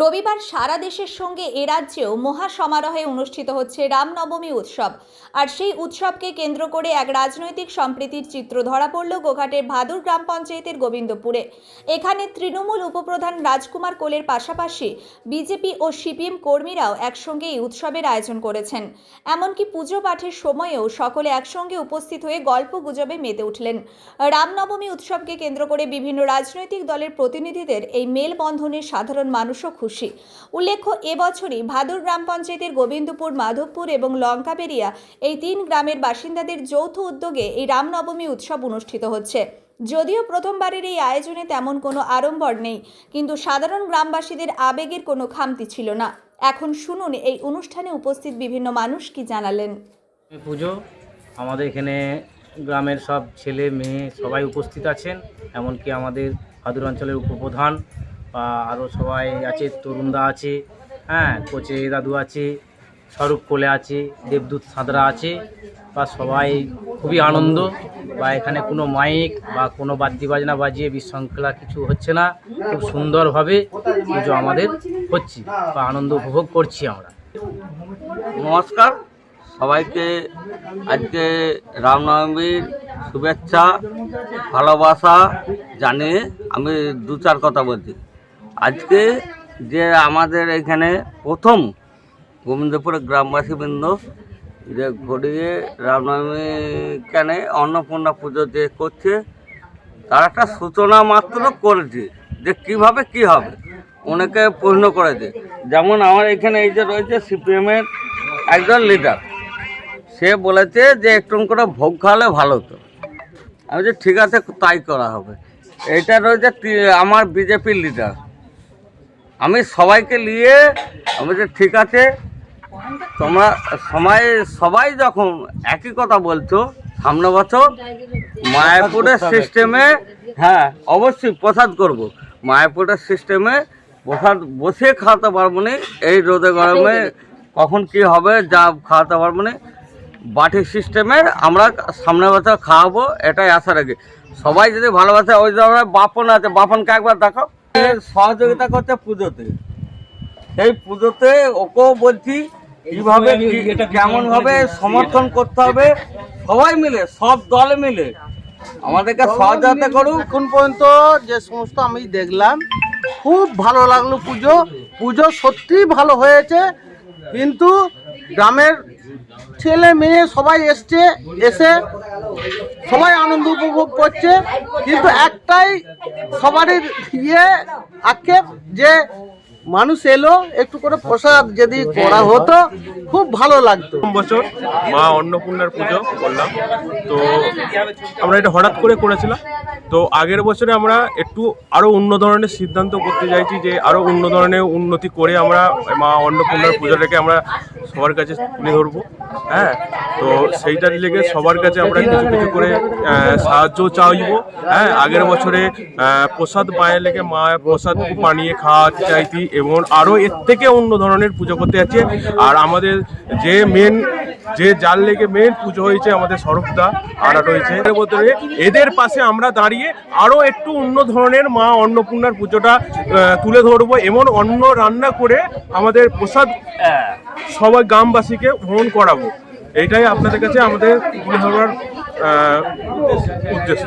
রবিবার সারা দেশের সঙ্গে এ রাজ্যেও মহা সমারোহে অনুষ্ঠিত হচ্ছে রামনবমী উৎসব। আর সেই উৎসবকে কেন্দ্র করে এক রাজনৈতিক সম্প্রীতির চিত্র ধরা পড়ল গোঘাটের ভাদুর গ্রাম পঞ্চায়েতের গোবিন্দপুরে। এখানে তৃণমূল উপপ্রধান রাজকুমার কোলের পাশাপাশি বিজেপি ও সিপিএম কর্মীরাও একসঙ্গে এই উৎসবের আয়োজন করেছেন। এমনকি পুজো পাঠের সময়েও সকলে একসঙ্গে উপস্থিত হয়ে গল্প গুজবে মেতে উঠলেন। রামনবমী উৎসবকে কেন্দ্র করে বিভিন্ন রাজনৈতিক দলের প্রতিনিধিদের এই মেলবন্ধনে সাধারণ মানুষও উল্লেখ্য এবছরই ভাদুর গ্রাম পঞ্চায়েতের গোবিন্দপুর, মাধবপুর এবং লঙ্কাবেরিয়া এই তিন গ্রামের বাসিন্দাদের যৌথ উদ্যোগে এই রামনবমী উৎসব অনুষ্ঠিত হচ্ছে। যদিও প্রথমবারের এই আয়োজনে তেমন কোনো আড়ম্বর নেই, কিন্তু সাধারণ গ্রামবাসীদের আবেগের কোনো খামতি ছিল না। এখন শুনুন এই অনুষ্ঠানে উপস্থিত বিভিন্ন মানুষ কি জানালেন। পুজো, আমাদের এখানে গ্রামের সব ছেলে, মেয়ে সবাই উপস্থিত আছেন, এমনকি আমাদের ভাদুর অঞ্চলের উপপ্রধান আরও সবাই আছে তরুণদা আছে হ্যাঁ কোচে দাদু আছে স্বরূপ কোলে আছে, দেবদূত সাঁতরা আছে, বা সবাই খুবই আনন্দ, বা এখানে কোনো মাইক বা কোনো বাদ্যি বাজনা বাজিয়ে বিশৃঙ্খলা কিছু হচ্ছে না, খুব সুন্দরভাবে পুজো আমাদের হচ্ছে, বা আনন্দ উপভোগ করছি আমরা। নমস্কার, সবাইকে আজকে রামনবমীর শুভেচ্ছা, ভালোবাসা জানিয়ে আমি দু চার কথা বলছি। আজকে যে আমাদের এখানে প্রথম গোবিন্দপুরের গ্রামবাসীবৃন্দ যে ঘড়িয়ে রামনবমী কেন অন্নপূর্ণা পুজো যে করছে, তার একটা সূচনা মাত্র করেছে যে কীভাবে কি হবে। অনেকে প্রশ্ন করেছে, যেমন আমার এখানে এই যে রয়েছে সিপিএমের একজন লিডার সে বলেছে যে একটু করে ভোগ খাওয়ালে ভালো হতো। আমি যে ঠিক আছে, তাই করা হবে। এটা রয়েছে আমার বিজেপির লিডার আমি সবাইকে নিয়ে আমি যে ঠিক আছে। তোমরা সময় সবাই যখন একই কথা বলছো, সামনে বছর মায়াপুরের সিস্টেমে হ্যাঁ অবশ্যই প্রসাদ করব। মায়াপুরের সিস্টেমে প্রসাদ বসে খাওয়াতে পারব না। এই রোদে গরমে কখন কি হবে, যা খাওয়াতে পারব না। বাটি সিস্টেমের আমরা সামনে বছর খাওয়াবো, এটাই আশা রাখি। সবাই যদি ভালোবাসে, ওই ধরনের বাপন আছে, বাপনকে একবার দেখো সহযোগিতা করছে পুজোতে। সেই পুজোতে ওকেও বলছি কীভাবে কেমন ভাবে সমর্থন করতে হবে সবাই মিলে সব দল মিলে। আমাদেরকে সহযোগিতা করুক এখন পর্যন্ত যে সমস্ত আমি দেখলাম খুব ভালো লাগল পুজো। পুজো সত্যিই ভালো হয়েছে কিন্তু গ্রামের ছেলে মেয়ে সবাই এসছে এসে সবাই আনন্দ উপভোগ করছে, কিন্তু একটাই সবারই ইয়ে আক্ষেপ যে মানুষ এলো, একটু করে প্রসাদ যদি করা হতো, খুব ভালো লাগতো। বছর মা অন্নপূর্ণার পুজো করলাম, তো আমরা এটা হঠাৎ করে করেছিলাম। তো আগের বছরে আমরা একটু আরও অন্য ধরনের সিদ্ধান্ত করতে চাইছি যে আরও অন্য ধরনের উন্নতি করে আমরা মা অন্নপূর্ণার পুজোটাকে আমরা সবার কাছে তুলে ধরবো। হ্যাঁ তো সেইটার লেগে সবার কাছে আমরা কিছু কিছু করে সাহায্য চাইব। হ্যাঁ আগের বছরে প্রসাদ মায়ের লেগে মা প্রসাদ বানিয়ে খাওয়াতে চাইছি এবং আরও এর থেকে অন্য ধরনের পুজো করতে যাচ্ছে। আর আমাদের যে মেন যে যার লেগে মেন পুজো হয়েছে আমাদের সরবদা আর রয়েছে এদের পাশে আমরা দাঁড়িয়ে আরও একটু অন্য ধরনের মা অন্নপূর্ণার পুজোটা তুলে ধরবো। এমন অন্ন রান্না করে আমাদের প্রসাদ সবাই গ্রামবাসীকে ভ্রমণ করাবো। এটাই আপনাদের কাছে আমাদের তুলে ধরার উদ্দেশ্য।